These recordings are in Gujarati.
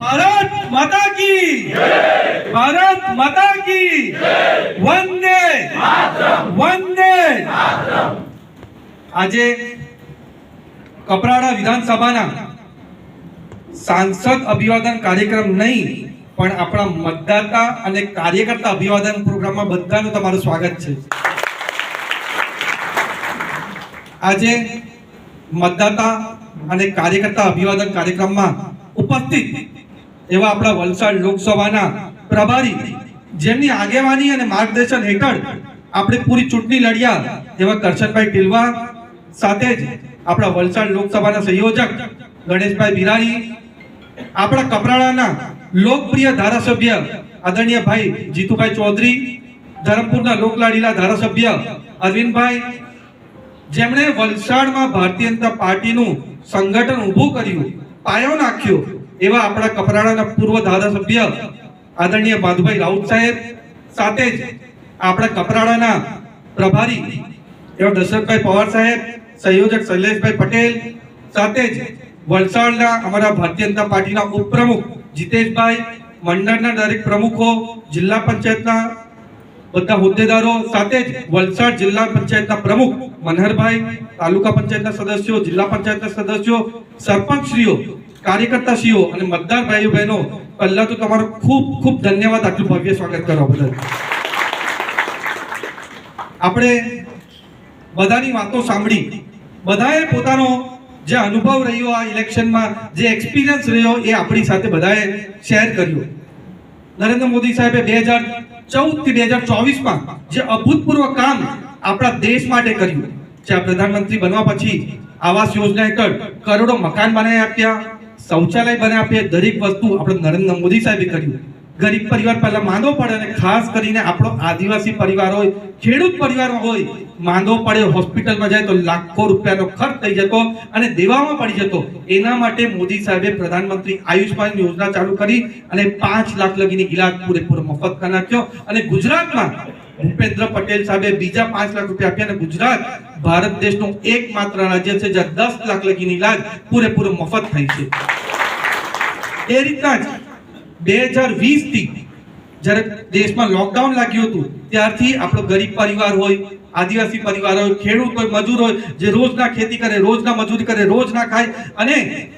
ભારત માતા કી ભારત માતા કી વંદે વંદે આજે કપરાડા વિધાનસભાના સાંસદ અભિવાદન કાર્યક્રમ નહીં, પણ આપણા મતદાતા અને કાર્યકર્તા અભિવાદન પ્રોગ્રામમાં બધાનું તમારું સ્વાગત છે. આજે મતદાતા અને કાર્યકર્તા અભિવાદન કાર્યક્રમમાં ઉપસ્થિત એવા આપણા વલસાડ લોકસભાના પ્રભારી, જેમની આગેવાની અને માર્ગદર્શન હેઠળ આપણે પૂરી ચૂંટણી લડ્યા એવા કરશનભાઈ ટીલવા સાથે જ આપણા વલસાડ લોકસભાના સંયોજક ગણેશભાઈ બિરાણી, આપણા કપરાડાના લોકપ્રિય ધારાસભ્ય આદરણીય ભાઈ જીતુભાઈ ચૌધરી, ધરમપુરના લોકલાડીલા ધારાસભ્ય અરવિંદભાઈ, જેમણે વલસાડમાં ભારતીય જનતા પાર્ટીનું સંગઠન ઊભું કર્યું, પાયો નાખ્યો એવા આપણા કપરાડાના પૂર્વ ધારાસભ્ય આદરણીય માધુભાઈ રાઉત સાહેબ સાથે જ આપણા કપરાડાના પ્રભારી એવા દશરથભાઈ પવાર સાહેબ, સંયોજક શૈલેષભાઈ પટેલ સાથે જ વલસાડના અમારા ભારતીય જનતા પાર્ટીના ઉપપ્રમુખ જીતેશભાઈ, મંડળના દરેક પ્રમુખો, જિલ્લા પંચાયતના બધા હોદ્દેદારો સાથે જ વલસાડ જિલ્લા પંચાયતના પ્રમુખ મનહરભાઈ, તાલુકા પંચાયતના સદસ્યો, જિલ્લા પંચાયતના સદસ્યો, સરપંચશ્રીઓ કાર્યકર્તાશ્રીઓ અને મતદાર ભાઈઓ બહેનો પહેલા તો તમારો ખૂબ ખૂબ ધન્યવાદ. આટલું ભવ્ય સ્વાગત કરવા બદલ. આપણે બધાની વાતો સાંભળી. બધાએ પોતાનો જે અનુભવ રહ્યો આ ઇલેક્શનમાં, જે એક્સપિરિયન્સ રહ્યો એ આપણી સાથે બધાએ શેર કર્યો. નરેન્દ્ર મોદી સાહેબે બે હજાર ચૌદથી બે હજાર ચોવીસમાં જે અભૂતપૂર્વ કામ આપણા દેશ માટે કર્યું, જ્યાં પ્રધાનમંત્રી બનવા પછી આવાસ યોજના હેઠળ કરોડો મકાન બનાવી આપ્યા શૌચાલય બને આપીએ દરેક વસ્તુ આપણે નરેન્દ્ર મોદી સાહેબે કર્યું. ગરીબ પરિવાર પહેલા માંદો પડે અને ખાસ કરીને આપણો આદિવાસી પરિવાર હોય, ખેડૂત પરિવાર હોય, માંદો પડે, હોસ્પિટલમાં જાય તો લાખો રૂપિયાનો ખર્ચ થઈ જતો અને દેવામાં પડી જતો. એના માટે મોદી સાહેબે પ્રધાનમંત્રી આયુષ્માન યોજના ચાલુ કરી અને પાંચ લાખ લગીની ઈલાજ પૂરેપૂરો મફત કરી નાખ્યો. અને ગુજરાતમાં ભૂપેન્દ્ર પટેલ સાહેબે બીજા પાંચ લાખ રૂપિયા આપ્યા અને ગુજરાત ભારત દેશનું એકમાત્ર રાજ્ય છે જ્યાં દસ લાખ લગીની ઇલાજ પૂરેપૂરો મફત થાય છે. એ રીતના જ બે હજાર વીસથી જ્યારે દેશમાં લોકડાઉન લાગ્યું હતું, ત્યારથી આપણો ગરીબ પરિવાર હોય, આદિવાસી પરિવાર હોય, ખેડૂત હોય, મજૂર હોય, જે રોજના ખેતી કરે, રોજના મજૂરી કરે, રોજના ખાય અને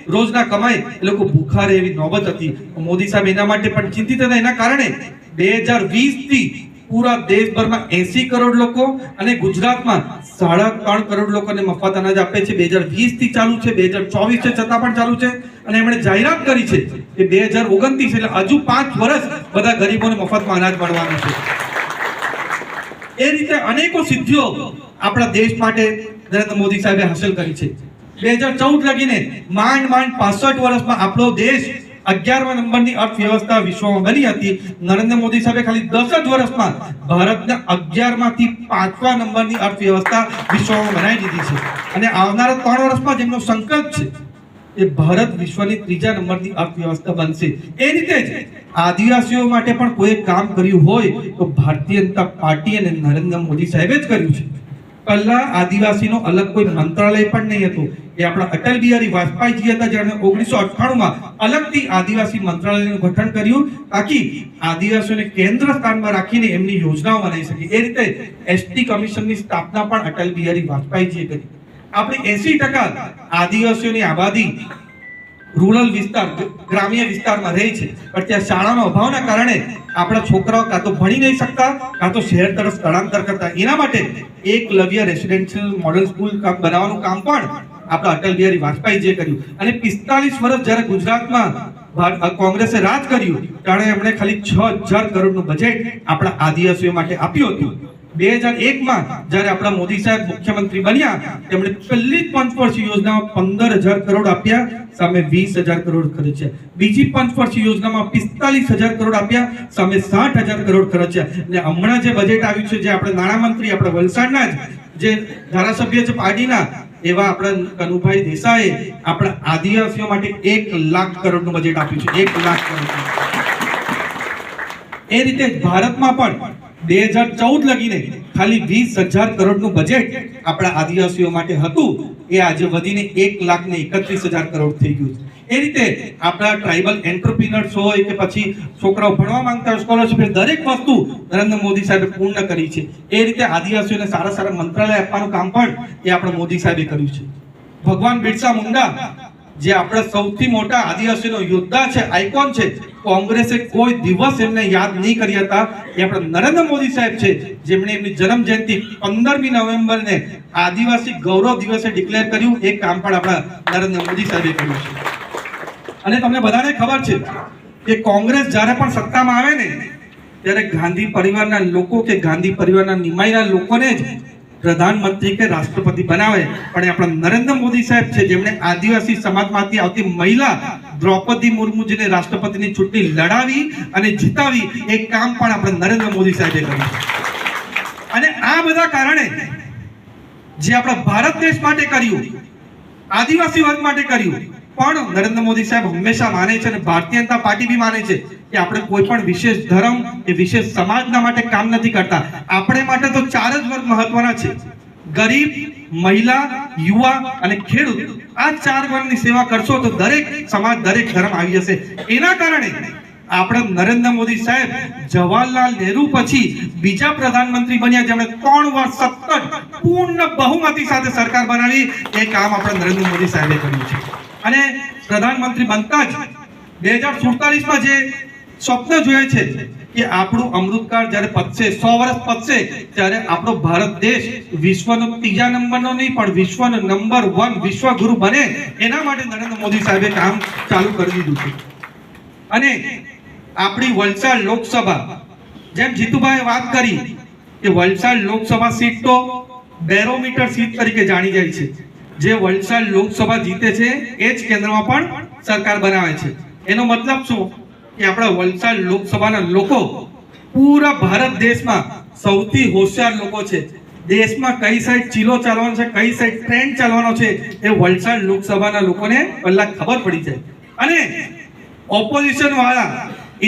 રોજના કમાય, એ લોકો ભૂખા રહે એવી નોબત હતી. મોદી સાહેબ એના માટે પણ ચિંતિત હતા, એના કારણે બે હજાર વીસથી પૂરા દેશભરમાં એસી કરોડ લોકો અને ગુજરાતમાં સાડા ત્રણ કરોડ લોકોને મફત અનાજ આપે છે. બે હજાર વીસથી ચાલુ છે. બે હજાર ચોવીસ છે. છતાં પણ ચાલુ છે. અને એમણે જાહેરાત કરી છે કે બે હજાર ઓગણત્રીસ એટલે હજુ પાંચ વર્ષ બધા ગરીબોને મફતમાં અનાજ મળવાનું છે. એ રીતે અનેકો સિદ્ધિઓ આપણા દેશ માટે નરેન્દ્ર મોદી સાહેબે હાંસલ કરી છે. બે હજાર ચૌદ લગીને માંડ માંડ પાસઠ વર્ષમાં આપણો દેશ અગિયારમા નંબરની અર્થવ્યવસ્થા વિશ્વમાં બની હતી. નરેન્દ્ર મોદી સાહેબે ખાલી દસ જ વર્ષમાં ભારતને અગિયારમાંથી પાંચમા નંબરની અર્થવ્યવસ્થા વિશ્વમાં બનાવી દીધી છે. અને આવનારા ત્રણ વર્ષમાં જેમનો સંકલ્પ છે, એ ભારત વિશ્વની ત્રીજા નંબરની અર્થવ્યવસ્થા બનશે. એ રીતે જ આદિવાસીઓ માટે પણ કોઈ કામ કર્યું હોય તો ભારતીય જનતા પાર્ટી અને નરેન્દ્ર મોદી સાહેબે જ કર્યું છે. પહેલા આદિવાસીનો અલગ કોઈ મંત્રાલય પણ નહીં હતું. એ આપણા અટલ બિહારી વાજપેયીજી હતા જેમણે ઓગણીસો અઠ્ઠાણુંમાં અલગથી આદિવાસી મંત્રાલયનું ગઠન કર્યું તાકી આદિવાસીઓને કેન્દ્ર સ્થાનમાં રાખીને એમની યોજનાઓ બનાવી શકે. એ રીતે એસટી કમિશનની સ્થાપના પણ અટલ બિહારી વાજપેયીજીએ કરી. આપણી એસી ટકા આદિવાસીઓની આબાદી રૂરલ વિસ્તાર, ગ્રામ્ય વિસ્તારમાં રહે છે. પણ ત્યાં શાળાનો અભાવના કારણે આપણા છોકરાઓ કાં તો ભણી નહીં શકતા, કાં તો શહેર તરફ સ્થળાંતર કરતા. એના માટે એકલવ્ય રેસિડેન્શિયલ મોડલ સ્કૂલ બનાવવાનું કામ પણ આપણા અટલ બિહારી વાજપેયીજીએ કર્યું. અને પિસ્તાલીસ વર્ષ જ્યારે ગુજરાતમાં કોંગ્રેસે રાજ કર્યું, ત્યારે એમણે ખાલી છ હજાર કરોડનું બજેટ આપણા આદિવાસીઓ માટે આપ્યું હતું. બે હજાર એકમાં જ્યારે આપણા મોદી સાહેબ મુખ્યમંત્રી બન્યા, તેમણે પહેલી પંચવર્ષીય યોજનામાં પંદર હજાર કરોડ આપ્યા, સામે વીસ હજાર કરોડ ખર્ચ્યા. બીજી પંચવર્ષીય યોજનામાં પિસ્તાલીસ હજાર કરોડ આપ્યા, સામે સાઠ હજાર કરોડ ખર્ચ્યા. અને હમણાં જે બજેટ આવ્યું છે, જે આપણે નાણામંત્રી, આપણા વલસાડના જ, જે ધારાસભ્ય છે પાર્ટીના, એવા આપણા કનુભાઈ દેસાઈએ આપણા આદિવાસીઓ માટે એક લાખ કરોડનું બજેટ આપ્યું છે. એક લાખ કરોડ એ રીતે ભારતમાં પણ બે હજાર ચૌદ લગીને ખાલી વીસ હજાર કરોડનું બજેટ આપણા આદિવાસીઓ માટે હતું. એ આજે વધીને એક લાખ ને એકત્રીસ હજાર કરોડ થઈ ગયું છે. એ રીતે આપણા ટ્રાઇબલ એન્ટરપ્રિનર્સ હોય કે પછી છોકરાઓ ભણવા માંગતા હોય સ્કોલરશિપ દરેક વસ્તુ નરેન્દ્ર મોદી સાહેબે પૂર્ણ કરી છે. એ રીતે આદિવાસીઓને સારા સારા મંત્રાલય આપવાનું કામ પણ એ આપણા મોદી સાહેબે કર્યું છે. ભગવાન બિરસા મુંડા, જે આપણા સૌથી મોટા આદિવાસીનો યોદ્ધા છે આઇકોન છે કોંગ્રેસે કોઈ દિવસ એમને યાદ નહીં કર્યા હતા. એ આપણા નરેન્દ્ર મોદી સાહેબ છે, જેમણે એમની જન્મ જયંતિ પંદરમી નવેમ્બરને આદિવાસી ગૌરવ દિવસે ડિક્લેર કર્યું. એ કામ પણ આપણા નરેન્દ્ર મોદી સાહેબે કર્યું છે. અને તમને બધાને ખબર છે કે કોંગ્રેસ જ્યારે પણ સત્તામાં આવે ને, ત્યારે ગાંધી પરિવારના લોકો કે ગાંધી પરિવારના નિમાયના લોકોને જ પ્રધાનમંત્રી કે રાષ્ટ્રપતિ બનાવે. પણ આપણા નરેન્દ્ર મોદી સાહેબ છે, જેમણે આદિવાસી સમાજમાંથી આવતી મહિલા દ્રૌપદી મુર્મુજીને રાષ્ટ્રપતિની ચૂંટણી લડાવી અને જીતાવી, એ કામ પણ આપણા નરેન્દ્ર મોદી સાહેબે કર્યું અને આ બધા કારણે જે આપણા ભારત દેશ માટે કર્યું, આદિવાસી વર્ગ માટે કર્યું, પણ નરેન્દ્ર મોદી સાહેબ હંમેશા માને છે અને ભારતીય જનતા પાર્ટી બી માને છે. કે આપણે કોઈ પણ વિશેષ ધર્મ કે વિશેષ સમાજના માટે કામ નથી કરતા. આપણે માટે તો ચાર જ વર્ગ મહત્વના છે. ગરીબ, મહિલા, યુવા અને ખેડૂત. આ ચાર વર્ગની સેવા કરશો તો દરેક સમાજ, દરેક ધર્મ આવી જશે. એના કારણે આપણે નરેન્દ્ર મોદી સાહેબ જવાહરલાલ નહેરુ પછી બીજા પ્રધાનમંત્રી બન્યા. જેમણે ત્રણ વર્ષ સતત પૂર્ણ બહુમતી સાથે સરકાર બનાવી. એ કામ આપણે નરેન્દ્ર મોદી સાહેબે કર્યું છે. અને પ્રધાનમંત્રી બનતા જ બે હજાર સુડતાલીસમાં જે સ્વપ્ન જોયે છે કે આપણું અમૃતકાળ જ્યારે પતશે, સો વર્ષ પતશે, ત્યારે આપણો ભારત દેશ વિશ્વનો ત્રીજા નંબરનો નહીં, પણ વિશ્વનો નંબર વન વિશ્વગુરુ બને. એના માટે નરેન્દ્ર મોદી સાહેબે કામ ચાલુ કરી દીધું છે. અને આપણી વલસાડ લોકસભા, જેમ જીતુભાઈ વાત કરી કે વલસાડ લોકસભા સીટ તો બેરોમીટર સીટ તરીકે જાણી જાય છે. જે વલસાડ લોકસભા જીતે છે, એ જ કેન્દ્રમાં પણ સરકાર બનાવે છે. એનો મતલબ શું? કે આપણા વલસાડ લોકસભાના લોકો પૂરા ભારત દેશમાં સૌથી હોશિયાર લોકો છે. દેશમાં કઈ સાઈડ ચીલો ચાલવાનો છે, કઈ સાઈડ ટ્રેન્ડ ચાલવાનો છે, એ વલસાડ લોકસભાના લોકોને પહેલા ખબર પડી જાય. અને ઓપોઝિશન વાળા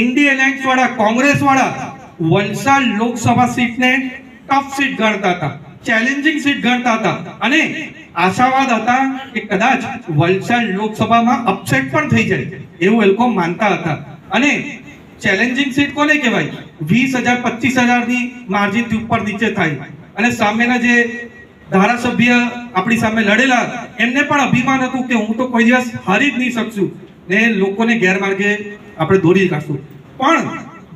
ઇન્ડિયન એલાયન્સ વાળા કોંગ્રેસ વાળા વલસાડ લોકસભા સીટને ટફ સીટ ગણતા હતા ચેલેન્જિંગ સીટ ગણતા હતા. અને આશાવાદ હતા કે કદાચ વલસાડ લોકસભામાં અપસેટ પણ થઈ જાય, એવું એ લોકો માનતા હતા. અને ચેલેન્જિંગ સીટ કોને કહેવાય? વીસ હજાર, પચીસ હજારની માર્જિનથી ઉપર નીચે થાય. અને સામેના જે ધારાસભ્ય આપણી સામે લડેલા, એમને પણ અભિમાન હતું કે હું તો કોઈ દિવસ હારી જ નહીં શકશું. ને લોકોને ગેરમાર્ગે આપણે દોરી કાઢશું. પણ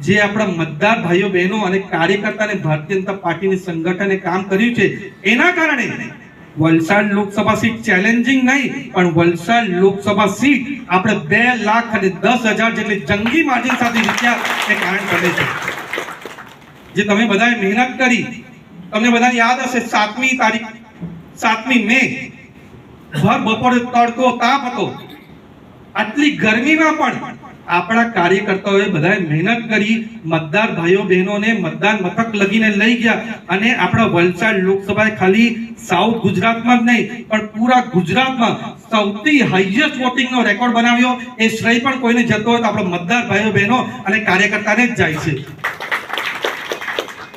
જે આપણા મતદાર ભાઈઓ બહેનો અને કાર્યકર્તાને ભારતીય જનતા પાર્ટીની સંગઠને કામ કર્યું છે, એના કારણે વલસાડ લોકસભા સીટ ચેલેન્જિંગ નહીં, પણ વલસાડ લોકસભા સીટ આપણે બે લાખ અને દસ હજાર જેટલી જંગી માર્જિન સાથે જીત્યા એ કારણ કરે છે. જે તમે બધાએ મહેનત કરી, તમને બધાને યાદ હશે સાતમી તારીખ, સાતમી મે, ભર બપોરે તડકો તાપ હતો. આટલી ગરમીમાં પણ આપણા કાર્યકર્તાઓએ બધાએ મહેનત કરી, મતદાર ભાઈઓ બહેનોને મતદાન મથક લગીને લઈ ગયા અને આપણા વલસાડ લોકસભાએ ખાલી સાઉથ ગુજરાતમાં જ નહીં, પણ પૂરા ગુજરાતમાં સૌથી હાઈએસ્ટ વોટિંગનો રેકોર્ડ બનાવ્યો. એ શ્રેય પણ કોઈને જતો હોય તો આપણા મતદાર ભાઈઓ બહેનો અને કાર્યકર્તાને જ જાય છે.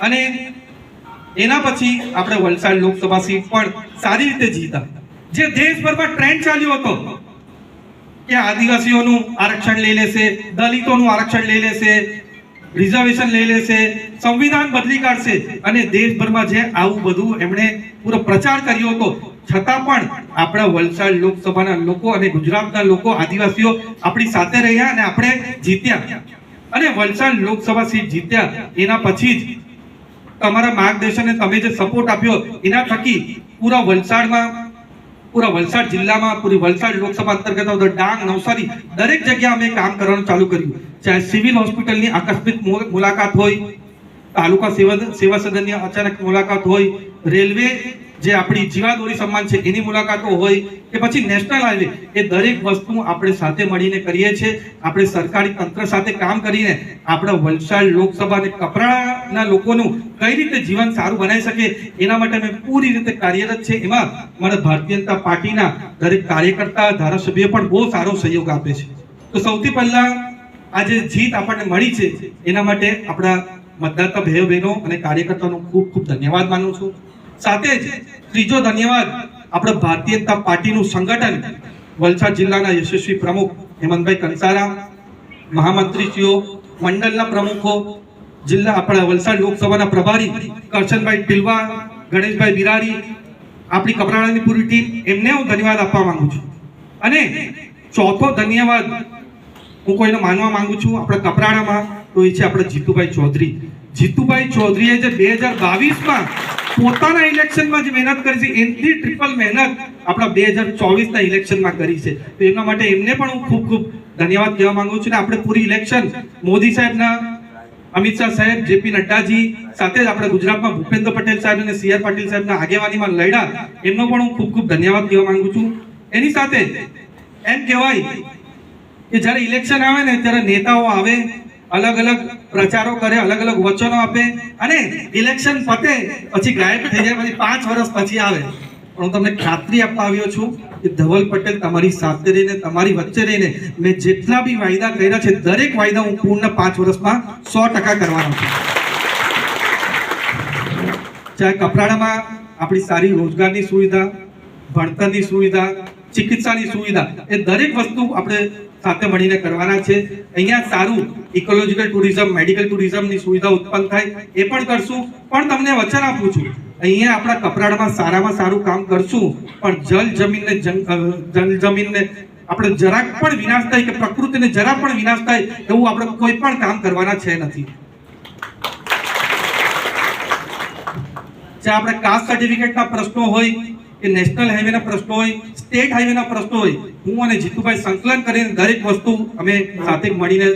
અને એના પછી આપણે વલસાડ લોકસભા સીટ પણ સારી રીતે જીતા. જે દેશભરમાં ટ્રેન્ડ ચાલ્યો હતો કે આદિવાસીઓનું આરક્ષણ લઈ લેશે, દલિતોનું આરક્ષણ લઈ લેશે, રિઝર્વેશન લઈ લેશે, સંવિધાન બદલી કાઢશે અને દેશભરમાં જે આવું બધું એમણે પૂરો પ્રચાર કર્યો હતો, છતાં પણ આપણા વલસાડ લોકસભાના લોકો અને ગુજરાતના લોકો, આદિવાસીઓ આપણી સાથે રહ્યા અને આપણે જીત્યા. અને વલસાડ લોકસભા સીટ જીત્યા. એના પછી જ તમારા માર્ગદર્શનને તમે જે સપોર્ટ આપ્યો, એના થકી પૂરા વલસાડમાં પૂરા વલસાડ જિલ્લામાં, પૂરી વલસાડ લોકસભા અંતર્ગત આવતા ડાંગ, નવસારી દરેક જગ્યાએ અમે કામ કરવાનું ચાલુ કર્યું. ચાહે સિવિલ હોસ્પિટલની આકસ્મિક મુલાકાત હોય, તાલુકા સેવા સેવા સદનની અચાનક મુલાકાત હોય, રેલવે જે આપણી જીવાદોરી સન્માન છે, એની મુલાકાતો હોય કે પછી નેશનલ હાઈવે, એ દરેક વસ્તુ આપણે સાથે મળીને કરીએ છીએ. આપણે સરકારી તંત્ર સાથે કામ કરીને આપણા વલસાડ લોકસભા અને કપરાના લોકોનું કઈ રીતે જીવન સારું બનાવી શકે, એના માટે અમે પૂરી રીતે કાર્યરત છે. એમાં મારા ભારતીય જનતા પાર્ટીના દરેક કાર્યકર્તા, ધારાસભ્ય પણ બહુ સારો સહયોગ આપે છે. તો સૌથી પહેલા આજે જીત આપણને મળી છે, એના માટે આપણા મતદાતા ભાઈઓ બહેનો અને કાર્યકર્તાઓનો ખૂબ ખૂબ ધન્યવાદ માનું છું. સાથે જ ત્રીજો ધન્યવાદ આપણે ભારતીય જનતા પાર્ટીનું સંગઠન વલસાડ જિલ્લાના યશસ્વી પ્રમુખ હેમંતભાઈ કંસારા, મહામંત્રીશ્રીઓ, મંડળના પ્રમુખો, જિલ્લા આપણા વલસાડ લોકસભાના પ્રભારી કરશનભાઈ ટિલવા ગણેશભાઈ બિરારી, આપણી કપરાણાની પૂરી ટીમ, એમને હું ધન્યવાદ આપવા માંગુ છું. અને ચોથો ધન્યવાદ હું કોઈને માનવા માંગુ છું, આપણા કપરાણામાં, તો એ છે આપણે જીતુભાઈ ચૌધરી. જીતુભાઈ ચૌધરીએ જે બે હજાર બાવીસમાં પોતાના ઇલેક્શનમાં જે મહેનત કરી છે. એની ટ્રિપલ મહેનત આપણા બે હજાર ચોવીસના ઇલેક્શનમાં કરી છે. તો એમના માટે એમને પણ હું ખૂબ ખૂબ ધન્યવાદ કહેવા માંગુ છું. ને આપણે પૂરી ઇલેક્શન મોદી સાહેબના, અમિત શાહ સાહેબ જેપી નડ્ડાજી સાથે જ આપણે ગુજરાતમાં ભૂપેન્દ્ર પટેલ સાહેબ અને સી આર પાટીલ સાહેબના આગેવાનીમાં લડ્યા. એમનો પણ હું ખૂબ ખૂબ ધન્યવાદ કહેવા માંગુ છું. એની સાથે એમ કહેવાય કે જ્યારે ઇલેક્શન આવે ને ત્યારે નેતાઓ આવે અલગ અલગ પ્રચારો કરે અલગ અલગ વચનો આપે અને ઇલેક્શન પતે, પછી ગાયબ થઈ જાય, પછી પાંચ વર્ષ પછી આવે. પણ હું તમને ખાતરી આપવા આવ્યો છું કે ધવલ પટેલ તમારી સાથે રહીને, તમારી વચ્ચે રહીને મેં જેટલા બી વાયદા કર્યા છે, દરેક વાયદા હું પૂર્ણ પાંચ વર્ષમાં સો ટકા કરવાનો છું. ચાહે કપરાડામાં આપણી સારી રોજગારની સુવિધા, ભણતરની સુવિધા, ચિકિત્સાની સુવિધા, એ દરેક વસ્તુ આપણે સાથે મળીને કરવાના છે. અહીંયા સારું ઇકોલોજીકલ ટુરિઝમ મેડિકલ ટુરિઝમની સુવિધા ઉત્પન્ન થાય, એ પણ કરશું. પણ તમને વચન આપું છું, અહીંયા આપણા કપરાડમાં સારામાં સારું કામ કરશું, પણ જલ જમીનને જલ જમીનને આપણે જરાક પણ વિનાશ થાય કે પ્રકૃતિને જરા પણ વિનાશ થાય, એવું આપણે કોઈ પણ કામ કરવાના છે નથી. જે આપણે કાસ્ટ સર્ટિફિકેટના પ્રશ્નો હોય, કે નેશનલ હાઈવેના પ્રશ્નો હોય સ્ટેટ હાઈવેના પ્રશ્નો હોય, હું અને જીતુભાઈ સંકલન કરીને દરેક વસ્તુ અમે સાથે મળીને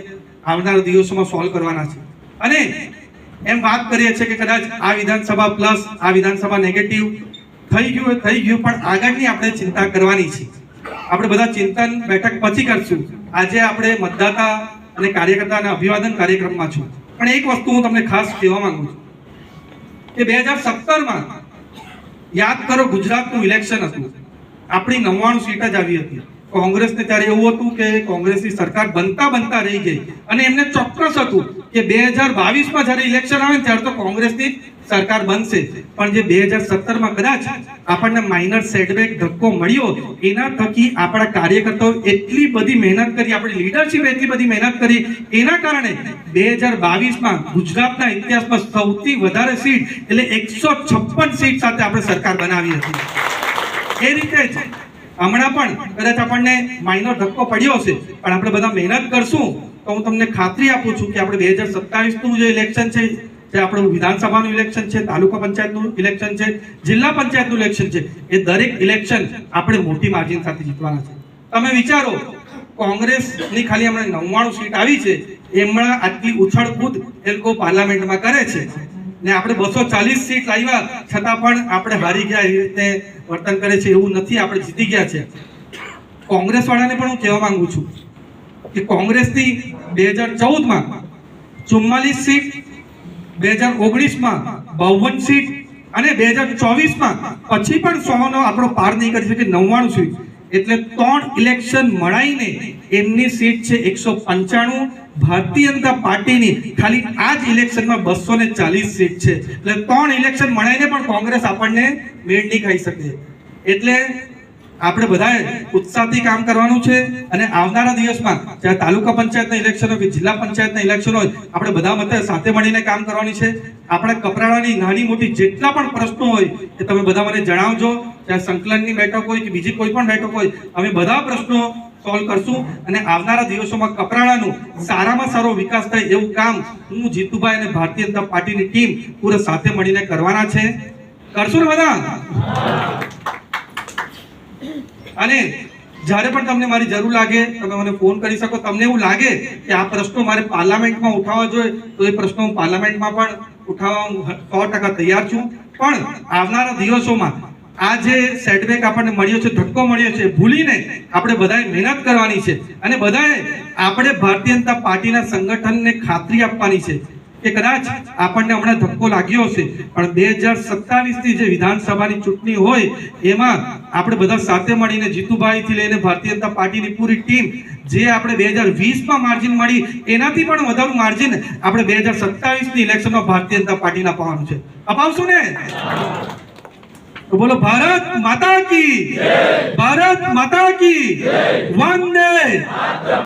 આવનારા દિવસોમાં સોલ્વ કરવાના છે. અને એમ વાત કરીએ છીએ કે કદાચ આ વિધાનસભા પ્લસ આ વિધાનસભા નેગેટિવ થઈ ગયું થઈ ગયું, પણ આગળની આપણે ચિંતા કરવાની છે. આપણે બધા ચિંતન બેઠક પછી કરશું. આજે આપણે મતદાતા અને કાર્યકર્તા અને અભિવાદન કાર્યક્રમમાં છું. પણ એક વસ્તુ હું તમને ખાસ કહેવા માંગુ છું કે બે હજાર સત્તરમાં યાદ કરો, ગુજરાતનું ઇલેક્શન હતું. આપણી નવ્વાણું સીટ જ આવી હતી. કોંગ્રેસને ત્યારે એવું હતું કે કોંગ્રેસની સરકાર બનતા બનતા રહી ગઈ. અને એમને ચોક્કસ હતું કે બે હજાર બાવીસમાં જ્યારે ઇલેક્શન આવે ત્યારે તો કોંગ્રેસની સરકાર બનશે. પણ જે બે હજાર સત્તરમાં કદાચ આપણને માઇનર સેટબેક ધક્કો મળ્યો, એના થકી આપણા કાર્યકર્તાઓ એટલી બધી મહેનત કરી, આપણી લીડરશીપ એટલી બધી મહેનત કરી, એના કારણે બે હજાર બાવીસમાં ગુજરાતના ઇતિહાસમાં સૌથી વધારે સીટ એટલે એકસો છપ્પન સીટ સાથે આપણે સરકાર બનાવી હતી. એ રીતે જ હમણાં પણ કદાચ આપણને માઇનર ધક્કો પડ્યો હશે, પણ આપણે બધા મહેનત કરશું, તો હું તમને ખાતરી આપું છું કે આપણે બે હજાર સત્તાવીસનું જે ઇલેક્શન છે, જે આપણું વિધાનસભાનું ઇલેક્શન છે, તાલુકા પંચાયતનું ઇલેક્શન છે, જિલ્લા પંચાયતનું ઇલેક્શન છે, એ દરેક ઇલેક્શન આપણે મોટી માર્જિન સાથે જીતવાના છે. તમે વિચારો, કોંગ્રેસની ખાલી હમણાં નવ્વાણું સીટ આવી છે એમણે આટલી ઉછળકૂદ એ લોકો પાર્લામેન્ટમાં કરે છે. ને આપણે બસો ચાલીસ સીટ લાવ્યા, છતાં પણ આપણે હારી ગયા. એ રીતે વર્તન કરે છે. એવું નથી, આપણે જીતી ગયા છે. કોંગ્રેસ વાળાને પણ હું કહેવા માંગુ છું કે કોંગ્રેસની બે હજાર ચૌદમાં ચુમ્માલીસ સીટ, બે હજાર ઓગણીસમાં બાવન સીટ અને બે હજાર ચોવીસમાં પછી પણ સોનો આપણો પાર નહીં કરી શકે, નવ્વાણું સીટ. એટલે ત્રણ ઇલેક્શન મળાઈને એમની સીટ છે એકસો પંચાણું? ભારતીય જનતા પાર્ટીની ખાલી આ જ ઇલેક્શનમાં બસો ને ચાલીસ સીટ છે. એટલે ત્રણ ઇલેક્શન મળાઈને પણ કોંગ્રેસ આપણને મેળ નહીં ખાઈ શકે. એટલે આપણે બધાએ ઉત્સાહથી કામ કરવાનું છે અને આવનારા દિવસમાં ચાહે તાલુકા પંચાયતના ઇલેક્શન હોય કે જિલ્લા પંચાયતના ઇલેક્શન હોય, આપણે બધા મતે સાથે મળીને કામ કરવાની છે. આપણા કપરાડાની નાની મોટી જેટલા પણ પ્રશ્નો હોય એ તમે બધા મને જણાવજો. ચાહે સંકલનની બેઠક હોય કે બીજી કોઈ પણ બેઠક હોય, અમે બધા પ્રશ્નો સોલ્વ કરશું અને આવનારા દિવસોમાં કપરાણાનું સારામાં સારો વિકાસ થાય એવું કામ હું જીતુભાઈ અને ભારતીય જનતા પાર્ટીની ટીમ પૂરા સાથે મળીને કરવાના છે. કરશું ને બધા? અને જ્યારે પણ તમને મારી જરૂર લાગે, તમે મને ફોન કરી શકો, તમને એવું લાગે કે આ પ્રશ્નો મારે પાર્લામેન્ટમાં ઉઠાવવા જોઈએ, તો એ પ્રશ્નો હું પાર્લામેન્ટમાં પણ ઉઠાવવા સો ટકા તૈયાર છું. પણ આવનારા દિવસોમાં આ જે સેટબેક આપણને મળ્યો છે, ધક્કો મળ્યો છે, ભૂલીને આપણે બધાએ મહેનત કરવાની છે. અને બધાએ આપણે ભારતીય જનતા પાર્ટીના સંગઠનને ખાતરી આપવાની છે કે કદાચ આપણને હમણાં ધક્કો લાગ્યો હશે. પણ બે હજાર સત્તાવીસની જે વિધાનસભાની ચૂંટણી હોય, એમાં આપણે બધા સાથે મળીને જીતુભાઈથી લઈને ભારતીય જનતા પાર્ટીની પૂરી ટીમ, જે આપણે બે હજાર વીસમાં માર્જિન મળી, એનાથી પણ વધારે માર્જિન આપણે બે હજાર સત્તાવીસની ઇલેક્શનમાં ભારતીય જનતા પાર્ટીના અપાવવાનું છે. અપાવશું ને? તો બોલો ભારત માતા કી ભારત માતા કી વંદે